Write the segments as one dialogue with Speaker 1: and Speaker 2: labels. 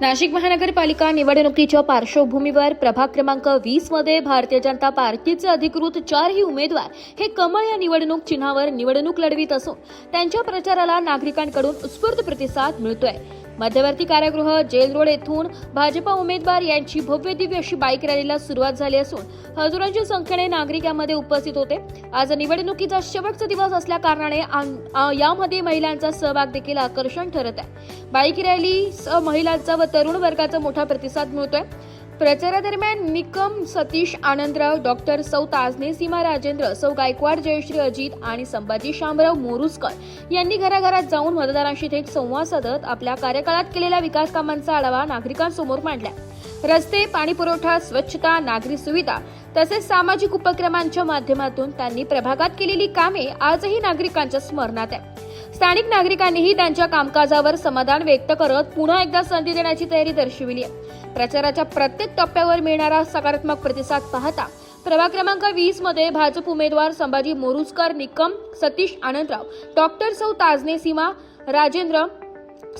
Speaker 1: नाशिक महानगरपालिका निवडणुकीच्या पार्श्वभूमीवर प्रभाग क्रमांक वीसमध्ये भारतीय जनता पार्टीचे अधिकृत चारही उमेदवार हे कमळ या निवडणूक चिन्हावर निवडणूक लढवित असून त्यांच्या प्रचाराला नागरिकांकडून उत्स्फूर्त प्रतिसाद मिळतोय. मध्यवर्ती कारागृह जेल रोड येथून भाजपा उमेदवार यांची भव्य दिव्य अशी बाईक रॅलीला सुरुवात झाली असून हजारोंच्या संख्येने नागरिक यामध्ये उपस्थित होते. आज निवडणुकीचा शेवटचा दिवस असल्या कारणाने यामध्ये महिलांचा सहभाग देखील आकर्षण ठरत आहे. बाईक रॅली महिलांचा व तरुण वर्गाचा मोठा प्रतिसाद मिळतोय. प्रचारादरम्यान निकम सतीश आनंदराव डॉक्टर सौ ताजने सीमा राजेंद्र सौ गायकवाड जयश्री अजित आणि संभाजी शामराव मोरुसकर यांनी घराघरात जाऊन मतदारांशी थेट संवाद साधत आपल्या कार्यकाळात केलेल्या विकास कामांचा आढावा नागरिकांसमोर मांडला. रस्ते पाणी पुरवठा स्वच्छता नागरी सुविधा तसेच सामाजिक उपक्रमांच्या माध्यमातून त्यांनी प्रभागात केलेली कामे आजही नागरिकांच्या स्मरणात आहे स्थानिक नागरिकांनीही त्यांच्या कामकाजावर समाधान व्यक्त करत पुन्हा एकदा संधी देण्याची तयारी दर्शविली आहे. प्रचाराच्या प्रत्येक टप्प्यावर मिळणारा सकारात्मक प्रतिसाद पाहता प्रभाग क्रमांक वीसमध्ये भाजप उमेदवार संभाजी मोरुजकर निकम सतीश आनंदराव डॉक्टर सौ ताजने सीमा राजेंद्र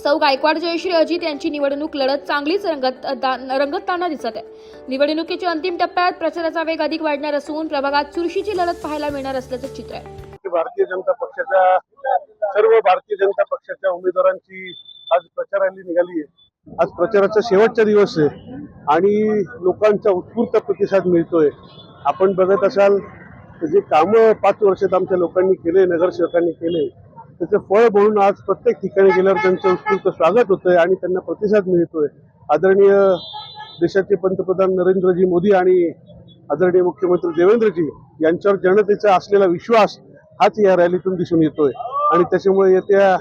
Speaker 1: सौ गायकवाड जयश्री अजित यांची निवडणूक लढत चांगलीच रंगत दा- रंगतताना दिसत आहे. निवडणुकीच्या अंतिम टप्प्यात प्रचाराचा वेग अधिक वाढणार असून प्रभागात चुरशीची लढत पाहायला मिळणार असल्याचं चित्र आहे.
Speaker 2: की भारतीय जनता पक्षाच्या सर्व भारतीय जनता पक्षाच्या उमेदवारांची आज प्रचार रॅली निघाली आहे. आज प्रचाराचा शेवटचा दिवस आहे आणि लोकांचा उत्स्फूर्त प्रतिसाद मिळतोय. आपण बघत असाल तर जे कामं पाच वर्षात आमच्या लोकांनी केले नगरसेवकांनी केले त्याचं फळ म्हणून आज प्रत्येक ठिकाणी गेल्यावर त्यांचं उत्स्फूर्त स्वागत होतंय आणि त्यांना प्रतिसाद मिळतोय. आदरणीय देशाचे पंतप्रधान नरेंद्रजी मोदी आणि आदरणीय मुख्यमंत्री देवेंद्रजी यांच्यावर जनतेचा असलेला विश्वास हाच या रॅलीतून दिसून येतोय. आणि त्याच्यामुळे येत्या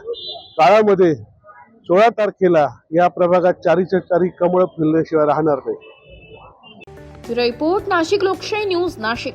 Speaker 2: काळामध्ये सोळा तारखेला या प्रभागात चारीच्या चारी कमळ फुलल्याशिवाय राहणार नाही.
Speaker 1: रिपोर्ट नाशिक लोकशाही न्यूज नाशिक.